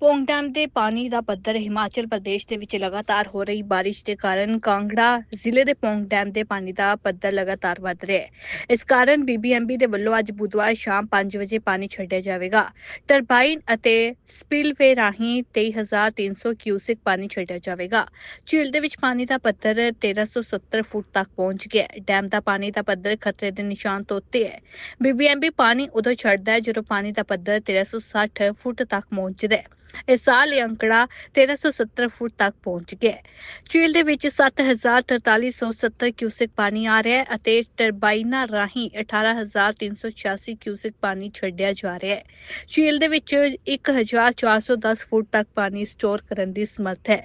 Pong dam ਦੇ ਪਾਣੀ ਦਾ ਪੱਧਰ ਹਿਮਾਚਲ ਪ੍ਰਦੇਸ਼ ਦੇ ਵਿੱਚ ਲਗਾਤਾਰ ਹੋ ਰਹੀ ਬਾਰਿਸ਼ ਦੇ ਕਾਰਨ ਕਾਂਗੜਾ ਜ਼ਿਲ੍ਹੇ ਦੇ ਪੋਂਗ ਡੈਮ ਦੇ ਪਾਣੀ ਦਾ ਪੱਧਰ ਲਗਾਤਾਰ ਵਧ ਰਿਹਾ ਹੈ। ਇਸ ਕਾਰਨ ਬੀਬੀਐਮਬੀ ਦੇ ਵੱਲੋਂ ਅੱਜ ਬੁੱਧਵਾਰ ਸ਼ਾਮ 5 ਵਜੇ ਪਾਣੀ ਛੱਡਿਆ ਜਾਵੇਗਾ। ਟਰਬਾਈਨ ਅਤੇ ਸਪਿਲਵੇ ਰਾਹੀਂ 23300 ਕਿਊਸਿਕ ਪਾਣੀ ਛੱਡਿਆ ਜਾਵੇਗਾ। ਝੀਲ ਦੇ ਵਿੱਚ ਪਾਣੀ ਦਾ ਪੱਧਰ 1370 ਫੁੱਟ ਤੱਕ ਪਹੁੰਚ ਗਿਆ ਹੈ। ਡੈਮ ਦਾ ਪਾਣੀ ਦਾ ਪੱਧਰ ਖਤਰੇ ਦੇ ਨਿਸ਼ਾਨ ਤੋਂ ਉੱਤੇ ਹੈ। ਬੀਬੀਐਮਬੀ ਪਾਣੀ ਉਦੋਂ ਛੱਡਦਾ ਹੈ ਜਦੋਂ ਪਾਣੀ ਦਾ ਪੱਧਰ 1360 ਫੁੱਟ ਤੱਕ ਪਹੁੰਚਦਾ ਹੈ। ਇਸ ਸਾਲ ਇਹ ਅੰਕੜਾ 1370 ਫੁੱਟ ਤੱਕ ਪਹੁੰਚ ਗਿਆ ਹੈ। ਝੀਲ ਦੇ ਵਿੱਚ 743470 ਕਿਊਸਿਕ ਪਾਣੀ ਆ ਰਿਹਾ ਹੈ ਅਤੇ ਟਰਬਾਈਨਾਂ ਰਾਹੀਂ 18386 ਕਿਊਸਿਕ ਪਾਣੀ ਛੱਡਿਆ ਜਾ ਰਿਹਾ ਹੈ। ਝੀਲ ਦੇ ਵਿੱਚ 1410 ਫੁੱਟ ਤੱਕ ਪਾਣੀ ਸਟੋਰ ਕਰਨ ਦੀ ਸਮਰੱਥ ਹੈ।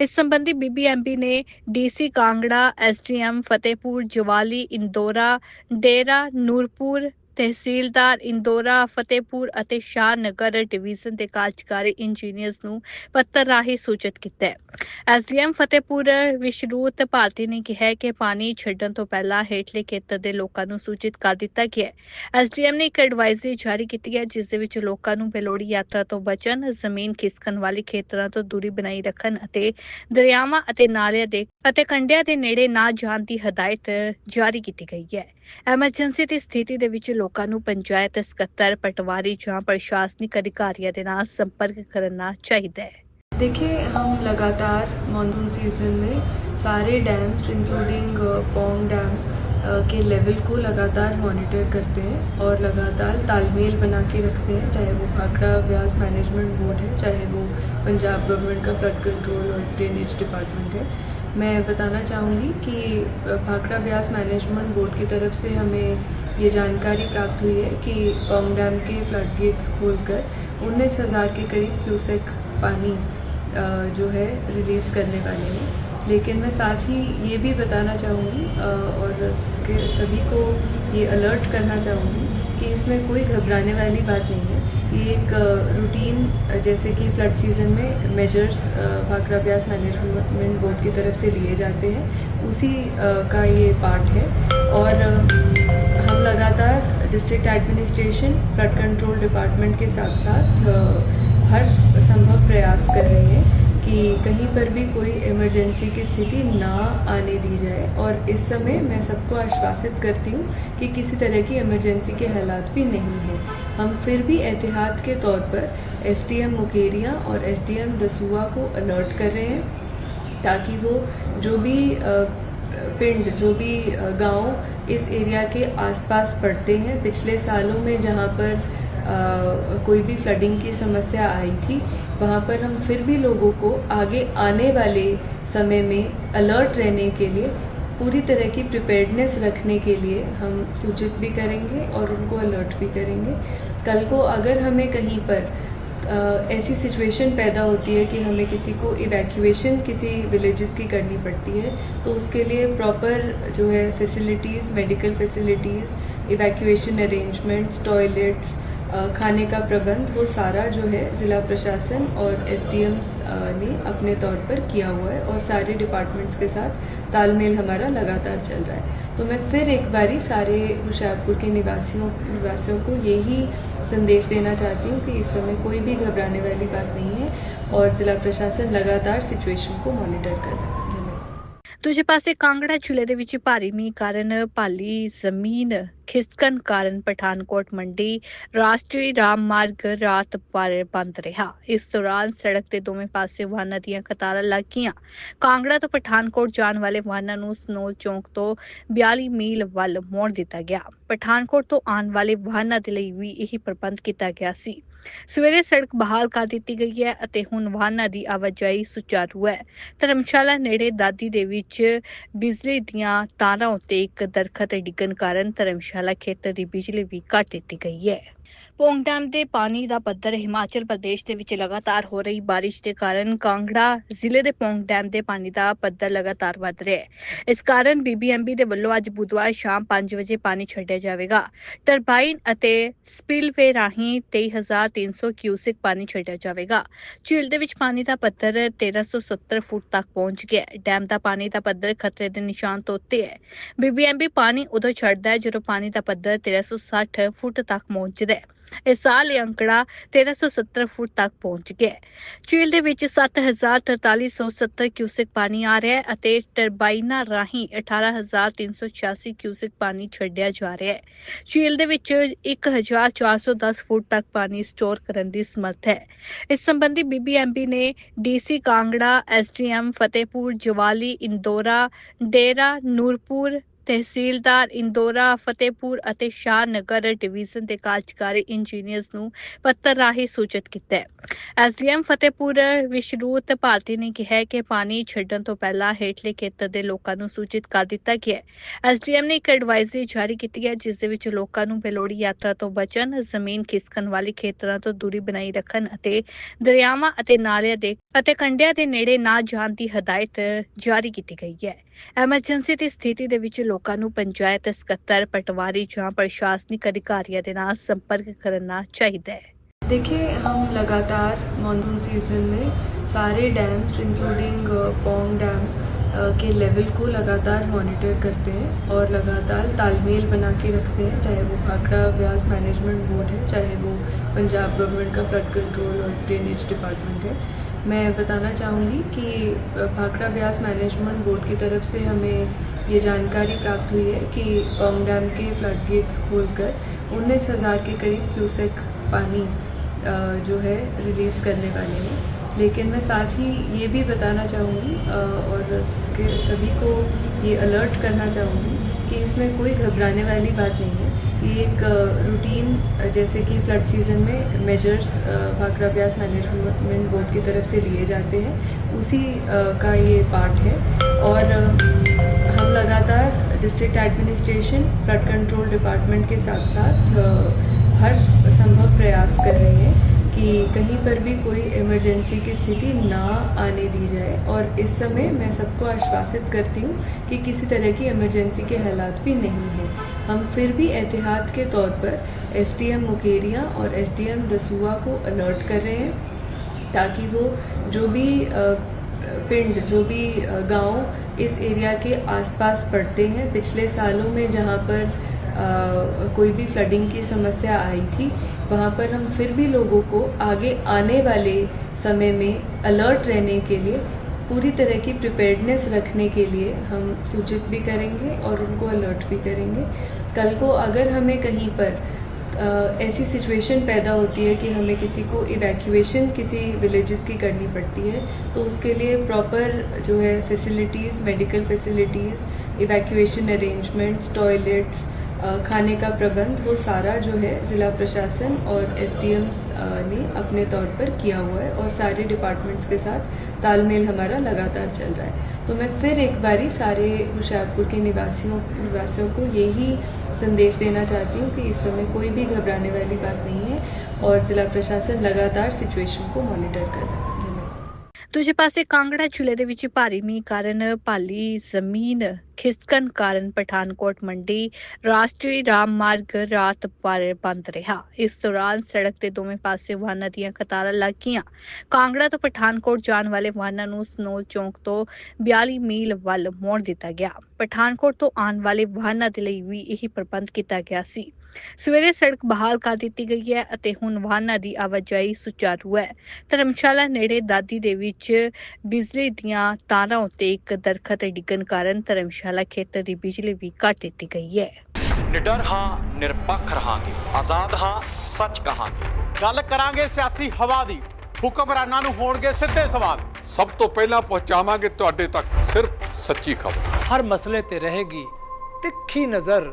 ਇਸ ਸੰਬੰਧੀ ਬੀਬੀਐਮਬੀ ਨੇ ਡੀਸੀ ਕਾਂਗੜਾ ਐਸਡੀਐਮ ਫਤਿਹਪੁਰ, ਜਵਾਲੀ, ਇੰਦੋਰਾ, ਡੇਰਾ, ਨੂਰਪੁਰ ਤਹਿਸੀਲਦਾਰ ਇੰਦੋਰਾ, ਫਤਿਹਪੁਰ ਅਤੇ ਸ਼ਾਹਨਗਰ ਡਿਵੀਜ਼ਨ ਦੇ ਕਾਰਜਕਾਰੀ ਇੰਜੀਨੀਅਰਸ ਨੂੰ ਪੱਤਰ ਰਾਹੀਂ ਸੂਚਿਤ ਕੀਤਾ ਹੈ। ਐਸਡੀਐਮ ਫਤਿਹਪੁਰ ਵਿਸ਼ਰੂਤ ਭਾਰਤੀ ਨੇ ਕਿਹਾ ਕਿ ਪਾਣੀ ਛੱਡਣ ਤੋਂ ਪਹਿਲਾਂ ਹੇਠਲੇ ਖੇਤਰ ਦੇ ਲੋਕਾਂ ਨੂੰ ਸੂਚਿਤ ਕਰ ਦਿੱਤਾ ਗਿਆ ਹੈ। ਐਸਡੀਐਮ ਨੇ ਇੱਕ ਐਡਵਾਈਜ਼ਰੀ ਜਾਰੀ ਕੀਤੀ ਹੈ, ਜਿਸ ਦੇ ਵਿੱਚ ਲੋਕਾਂ ਨੂੰ ਬੇਲੋੜੀ ਯਾਤਰਾ ਤੋਂ ਬਚਣ, ਜ਼ਮੀਨ ਖਿਸਕਣ ਵਾਲੇ ਖੇਤਰਾਂ ਤੋਂ ਦੂਰੀ ਬਣਾਈ ਰੱਖਣ ਅਤੇ ਦਰਿਆਵਾਂ ਅਤੇ ਨਾਲਿਆਂ ਦੇ ਅਤੇ ਕੰਢਿਆਂ ਦੇ ਨੇੜੇ ਨਾ ਜਾਣ ਦੀ ਹਦਾਇਤ ਜਾਰੀ ਕੀਤੀ ਗਈ ਹੈ। ਐਮਰਜੈਂਸੀ ਦੀ ਸਥਿਤੀ ਦੇ ਵਿੱਚ ਲੋਕਾਂ ਨੂੰ ਪੰਚਾਇਤ ਸਕੱਤਰ ਪਟਵਾਰੀ ਜਾਂ ਪ੍ਰਸ਼ਾਸਨਿਕ ਅਧਿਕਾਰੀਆਂ ਦੇ ਨਾਲ ਸੰਪਰਕ ਕਰਨਾ ਚਾਹੀਦਾ ਹੈ देखिए हम लगातार मानसून सीज़न में सारे डैम्स इंक्लूडिंग पोंग डैम अ, के लेवल को लगातार मॉनिटर करते हैं और लगातार तालमेल बना के रखते हैं चाहे वो भाखड़ा व्यास मैनेजमेंट बोर्ड है चाहे वो पंजाब गवर्नमेंट का फ्लड कंट्रोल और ड्रेनेज डिपार्टमेंट है मैं बताना चाहूँगी कि भाखड़ा व्यास मैनेजमेंट बोर्ड की तरफ़ से हमें ये जानकारी प्राप्त हुई है कि पोंग डैम के फ्लड गेट्स खोल कर उन्नीस हज़ार के करीब क्यूसेक पानी जो है रिलीज़ करने वाले हैं। लेकिन मैं साथ ही ये भी बताना चाहूँगी और सभी को ये अलर्ट करना चाहूँगी कि इसमें कोई घबराने वाली बात नहीं है। ये एक रूटीन जैसे कि फ्लड सीज़न में measures Bhakra Beas management board की तरफ़ से लिए जाते हैं। उसी का ये पार्ट है। और हम लगातार district administration flood control department के साथ साथ हर संभव प्रयास कर रहे हैं कि कहीं पर भी कोई इमरजेंसी की स्थिति ना आने दी जाए। और इस समय मैं सबको आश्वासित करती हूँ कि किसी तरह की इमरजेंसी के हालात भी नहीं हैं। हम फिर भी एहतियात के तौर पर एसडीएम मुकेरिया और एसडीएम दसुआ को अलर्ट कर रहे हैं ताकि वो जो भी पिंड जो भी गाँव इस एरिया के आसपास पड़ते हैं। पिछले सालों में जहाँ पर अ, कोई भी फ्लडिंग की समस्या आई थी वहाँ पर हम फिर भी लोगों को आगे आने वाले समय में अलर्ट रहने के लिए पूरी तरह की प्रिपेयर्डनेस रखने के लिए हम सूचित भी करेंगे और उनको अलर्ट भी करेंगे। कल को अगर हमें कहीं पर अ, ऐसी सिचुएशन पैदा होती है कि हमें किसी को इवैक्यूएशन किसी विलेजेस की करनी पड़ती है तो उसके लिए प्रॉपर जो है facilities medical facilities evacuation arrangements toilets खाने का प्रबंध वो सारा जो है ज़िला प्रशासन और एस ने अपने तौर पर किया हुआ है और सारे डिपार्टमेंट्स के साथ तालमेल हमारा लगातार चल रहा है। तो मैं फिर एक बारी सारे होशियारपुर के निवासियों निवासियों को यही संदेश देना चाहती हूँ कि इस समय कोई भी घबराने वाली बात नहीं है और ज़िला प्रशासन लगातार सिचुएशन को मॉनिटर कर रहा है। ਦੂਜੇ ਪਾਸੇ ਕਾਂਗੜਾ ਜ਼ਿਲ੍ਹੇ ਦੇ ਵਿੱਚ ਭਾਰੀ ਮੀਂਹ ਕਾਰਨ ਭਾਲੀ ਜ਼ਮੀਨ ਖਿਸਕਣ ਕਾਰਨ ਪਠਾਨਕੋਟ ਮੰਡੀ ਰਾਸ਼ਟਰੀ ਰਾਮ ਮਾਰਗ ਰਾਤ ਭਰ ਬੰਦ ਰਿਹਾ। ਇਸ ਦੌਰਾਨ ਸੜਕ ਦੇ ਦੋਵੇਂ ਪਾਸੇ ਵਾਹਨਾਂ ਦੀਆਂ ਕਤਾਰਾਂ ਲੱਗ ਗਈਆਂ। ਕਾਂਗੜਾ ਤੋਂ ਪਠਾਨਕੋਟ ਜਾਣ ਵਾਲੇ ਵਾਹਨਾਂ ਨੂੰ ਸਨੋਲ ਚੌਂਕ ਤੋਂ 42 ਮੀਲ ਵੱਲ ਮੋੜ ਦਿੱਤਾ ਗਿਆ। ਪਠਾਨਕੋਟ ਤੋਂ ਆਉਣ ਵਾਲੇ ਵਾਹਨਾਂ ਦੇ ਲਈ ਵੀ ਇਹੀ ਪ੍ਰਬੰਧ ਕੀਤਾ ਗਿਆ ਸੀ। ਸਵੇਰੇ ਸੜਕ ਬਹਾਲ ਕਰ ਦਿੱਤੀ ਗਈ ਹੈ ਅਤੇ ਹੁਣ ਵਾਹਨਾਂ ਦੀ ਆਵਾਜਾਈ ਸੁਚਾਰੂ ਹੈ। ਧਰਮਸ਼ਾਲਾ ਨੇੜੇ ਦਾਦੀ ਦੇ ਵਿੱਚ ਬਿਜਲੀ ਦੀਆਂ ਤਾਰਾਂ ਉੱਤੇ ਇੱਕ ਦਰਖਤ ਡਿੱਗਣ ਕਾਰਨ ਧਰਮਸ਼ਾਲਾ ਖੇਤਰ ਦੀ ਬਿਜਲੀ ਵੀ ਕੱਟ ਦਿੱਤੀ ਗਈ ਹੈ। ਪੌਂਗ ਡੈਮ ਦੇ ਪਾਣੀ ਦਾ ਪੱਧਰ ਹਿਮਾਚਲ ਪ੍ਰਦੇਸ਼ ਦੇ ਵਿੱਚ ਲਗਾਤਾਰ ਹੋ ਰਹੀ ਬਾਰਿਸ਼ ਦੇ ਕਾਰਨ ਕਾਂਗੜਾ ਜ਼ਿਲ੍ਹੇ ਦੇ ਪੌਂਗ ਡੈਮ ਦੇ ਪਾਣੀ ਦਾ ਪੱਧਰ ਲਗਾਤਾਰ ਵਧ ਰਿਹਾ ਹੈ। ਇਸ ਕਾਰਨ ਬੀਬੀਐਮਬੀ ਦੇ ਵੱਲੋਂ ਅੱਜ ਬੁੱਧਵਾਰ ਸ਼ਾਮ 5 ਵਜੇ ਪਾਣੀ ਛੱਡਿਆ ਜਾਵੇਗਾ। ਟਰਬਾਈਨ ਅਤੇ ਸਪਿਲਵੇ ਰਾਹੀਂ 23300 ਕਿਊਸਿਕ ਪਾਣੀ ਛੱਡਿਆ ਜਾਵੇਗਾ। ਝੀਲ ਦੇ ਵਿੱਚ ਪਾਣੀ ਦਾ ਪੱਧਰ 1370 ਫੁੱਟ ਤੱਕ ਪਹੁੰਚ ਗਿਆ ਹੈ। ਡੈਮ ਦਾ ਪਾਣੀ ਦਾ ਪੱਧਰ ਖਤਰੇ ਦੇ ਨਿਸ਼ਾਨ ਤੋਂ ਉੱਤੇ ਹੈ। ਬੀਬੀਐਮਬੀ ਪਾਣੀ ਉਦੋਂ ਛੱਡਦਾ ਹੈ ਜਦੋਂ ਪਾਣੀ ਦਾ ਪੱਧਰ 1360 ਫੁੱਟ ਤੱਕ ਪਹੁੰਚਦਾ ਹੈ। ਇਸ ਸਾਲ ਇਹ ਅੰਕੜਾ 1370 ਫੁੱਟ ਤੱਕ ਪਹੁੰਚ ਗਿਆ ਹੈ। ਝੀਲ ਦੇ ਵਿੱਚ 743770 ਕਿਊਸੈਕ ਪਾਣੀ ਆ ਰਿਹਾ ਹੈ ਅਤੇ ਟਰਬਾਈਨਾਂ ਰਾਹੀਂ 18386 ਕਿਊਸੈਕ ਪਾਣੀ ਛੱਡਿਆ ਜਾ ਰਿਹਾ ਹੈ। ਝੀਲ ਦੇ ਵਿੱਚ 1410 ਫੁੱਟ ਤੱਕ ਪਾਣੀ ਸਟੋਰ ਕਰਨ ਦੀ ਸਮਰੱਥ ਹੈ। ਇਸ ਸੰਬੰਧੀ ਬੀਬੀਐਮਬੀ ਨੇ ਡੀਸੀ ਕਾਂਗੜਾ ਐਸਡੀਐਮ ਫਤਿਹਪੁਰ, ਜਵਾਲੀ, ਇੰਦੋਰਾ, ਡੇਰਾ, ਨੂਰਪੁਰ ਤਹਿਸੀਲਦਾਰ ਇੰਦੋਰਾ, ਫਤਿਹਪੁਰ ਅਤੇ ਸ਼ਾਹਨਗਰ ਡਿਵੀਜ਼ਨ ਦੇ ਕਾਰਜਕਾਰੀ ਇੰਜੀਨੀਅਰਸ ਨੂੰ ਪੱਤਰ ਰਾਹੀਂ ਸੂਚਿਤ ਕੀਤਾ ਹੈ। ਐਸਡੀਐਮ ਫਤਿਹਪੁਰ ਵਿਸ਼ਰੂਤ ਭਾਰਤੀ ਨੇ ਕਿਹਾ ਕਿ ਪਾਣੀ ਛੱਡਣ ਤੋਂ ਪਹਿਲਾਂ ਹੇਠਲੇ ਖੇਤਰ ਦੇ ਲੋਕਾਂ ਨੂੰ ਸੂਚਿਤ ਕਰ ਦਿੱਤਾ ਗਿਆ ਹੈ। ਐਸਡੀਐਮ ਨੇ ਇੱਕ ਐਡਵਾਈਜ਼ਰੀ ਜਾਰੀ ਕੀਤੀ ਹੈ, ਜਿਸ ਦੇ ਵਿੱਚ ਲੋਕਾਂ ਨੂੰ ਬੇਲੋੜੀ ਯਾਤਰਾ ਤੋਂ ਬਚਣ, ਜ਼ਮੀਨ ਖਿਸਕਣ ਵਾਲੇ ਖੇਤਰਾਂ ਤੋਂ ਦੂਰੀ ਬਣਾਈ ਰੱਖਣ ਅਤੇ ਦਰਿਆਵਾਂ ਅਤੇ ਨਾਲਿਆਂ ਦੇ ਅਤੇ ਕੰਢਿਆਂ ਦੇ ਨੇੜੇ ਨਾ ਜਾਣ ਦੀ ਹਦਾਇਤ ਜਾਰੀ ਕੀਤੀ ਗਈ ਹੈ। ਐਮਰਜੈਂਸੀ ਦੀ ਸਥਿਤੀ ਦੇ ਵਿੱਚ ਲੋਕਾਂ ਨੂੰ ਪੰਚਾਇਤ ਸਕੱਤਰ ਪਟਵਾਰੀ ਜਾਂ ਪ੍ਰਸ਼ਾਸਨਿਕ ਅਧਿਕਾਰੀਆਂ ਦੇ ਨਾਲ ਸੰਪਰਕ ਕਰਨਾ ਚਾਹੀਦਾ ਹੈ देखिए हम लगातार मानसून सीज़न में सारे डैम्स इंक्लूडिंग पोंग डैम अ, के लेवल को लगातार मॉनिटर करते हैं और लगातार तालमेल बना के रखते हैं चाहे वो भाखड़ा व्यास मैनेजमेंट बोर्ड है चाहे वो पंजाब गवर्नमेंट का फ्लड कंट्रोल और ड्रेनेज डिपार्टमेंट है मैं बताना चाहूँगी कि भाखड़ा ब्यास मैनेजमेंट बोर्ड की तरफ़ से हमें ये जानकारी प्राप्त हुई है कि पोंग डैम के फ्लड गेट्स खोल कर उन्नीस हज़ार के करीब क्यूसेक पानी जो है, रिलीज़ करने वाले हैं। लेकिन मैं साथ ही ये भी बताना चाहूँगी और सभी को ये अलर्ट करना चाहूँगी कि इसमें कोई घबराने वाली बात नहीं है। ये एक रूटीन जैसे कि फ्लड सीज़न में measures Bhakra Beas management board की तरफ़ से लिए जाते हैं, उसी का ये पार्ट है। और हम लगातार district administration flood control department के साथ साथ हर संभव प्रयास कर रहे हैं कि कहीं पर भी कोई इमरजेंसी की स्थिति ना आने दी जाए। और इस समय मैं सबको आश्वासित करती हूँ कि किसी तरह की इमरजेंसी के हालात भी नहीं हैं। हम फिर भी एहतियात के तौर पर एसडीएम मुकेरिया और एसडीएम दसुआ को अलर्ट कर रहे हैं ताकि वो जो भी पिंड जो भी गाँव इस एरिया के आसपास पड़ते हैं। पिछले सालों में जहाँ पर अ, कोई भी फ्लडिंग की समस्या आई थी वहाँ पर हम फिर भी लोगों को आगे आने वाले समय में अलर्ट रहने के लिए पूरी तरह की प्रिपेयर्डनेस रखने के लिए हम सूचित भी करेंगे और उनको अलर्ट भी करेंगे। कल को अगर हमें कहीं पर अ, ऐसी सिचुएशन पैदा होती है कि हमें किसी को इवैक्यूएशन किसी विलेजेस की करनी पड़ती है तो उसके लिए प्रॉपर जो है facilities medical facilities evacuation arrangements toilets खाने का प्रबंध वो सारा जो है ज़िला प्रशासन और एस ने अपने तौर पर किया हुआ है और सारे डिपार्टमेंट्स के साथ तालमेल हमारा लगातार चल रहा है। तो मैं फिर एक बारी सारे होशियारपुर के निवासियों निवासियों को यही संदेश देना चाहती हूँ कि इस समय कोई भी घबराने वाली बात नहीं है और ज़िला प्रशासन लगातार सिचुएशन को मॉनिटर कर रहा है। ਦੂਜੇ ਪਾਸੇ ਕਾਂਗੜਾ ਜ਼ਿਲ੍ਹੇ ਦੇ ਵਿੱਚ ਭਾਰੀ ਮੀਂਹ ਕਾਰਨ ਭਾਲੀ ਜ਼ਮੀਨ ਖਿਸਕਣ ਕਾਰਨ ਪਠਾਨਕੋਟ ਮੰਡੀ ਰਾਸ਼ਟਰੀ ਰਾਮ ਮਾਰਗ ਰਾਤ ਭਰ ਬੰਦ ਰਿਹਾ। ਇਸ ਦੌਰਾਨ ਸੜਕ ਦੇ ਦੋਵੇਂ ਪਾਸੇ ਵਾਹਨਾਂ ਦੀਆਂ ਕਤਾਰਾਂ ਲੱਗ ਗਈਆਂ। ਕਾਂਗੜਾ ਤੋਂ ਪਠਾਨਕੋਟ ਜਾਣ ਵਾਲੇ ਵਾਹਨਾਂ ਨੂੰ ਸਨੋਲ ਚੌਂਕ ਤੋਂ 42 ਮੀਲ ਵੱਲ ਮੋੜ ਦਿੱਤਾ ਗਿਆ। ਪਠਾਨਕੋਟ ਤੋਂ ਆਉਣ ਵਾਲੇ ਵਾਹਨਾਂ ਦੇ ਲਈ ਵੀ ਇਹੀ ਪ੍ਰਬੰਧ ਕੀਤਾ ਗਿਆ ਸੀ। ਸਵੇਰੇ ਸੜਕ ਬਹਾਲ ਕਰ ਦਿੱਤੀ ਗਈ ਹੈ ਅਤੇ ਹੁਣ ਵਾਹਨਾਂ ਦੀ ਆਵਾਜਾਈ ਸੁਚਾਰੂ ਹੈ। ਧਰਮਸ਼ਾਲਾ ਨੇੜੇ ਦਾਦੀ ਦੇ ਵਿੱਚ ਬਿਜਲੀ ਦੀਆਂ ਤਾਰਾਂ ਉੱਤੇ ਇੱਕ ਦਰਖਤ ਡਿੱਗਣ ਕਾਰਨ ਧਰਮਸ਼ਾਲਾ ਖੇਤਰ ਦੀ ਬਿਜਲੀ ਵੀ ਕੱਟ ਦਿੱਤੀ ਗਈ ਹੈ। ਨਿਡਰ ਹਾਂ ਨਿਰਪੱਖ ਰਹਾਂਗੇ। ਆਜ਼ਾਦ ਹਾਂ ਸੱਚ ਕਹਾਂਗੇ। ਗੱਲ ਕਰਾਂਗੇ ਸਿਆਸੀ ਹਵਾ ਦੀ। ਹੁਕਮਰਾਨਾਂ ਨੂੰ ਹੋਣਗੇ ਸਿੱਧੇ ਸਵਾਲ। ਸਭ ਤੋਂ ਪਹਿਲਾਂ ਪਹੁੰਚਾਵਾਂਗੇ ਤੁਹਾਡੇ ਤੱਕ ਸਿਰਫ ਸੱਚੀ ਖਬਰ। ਹਰ ਮਸਲੇ ਤੇ ਰਹੇਗੀ ਤਿੱਖੀ ਨਜ਼ਰ।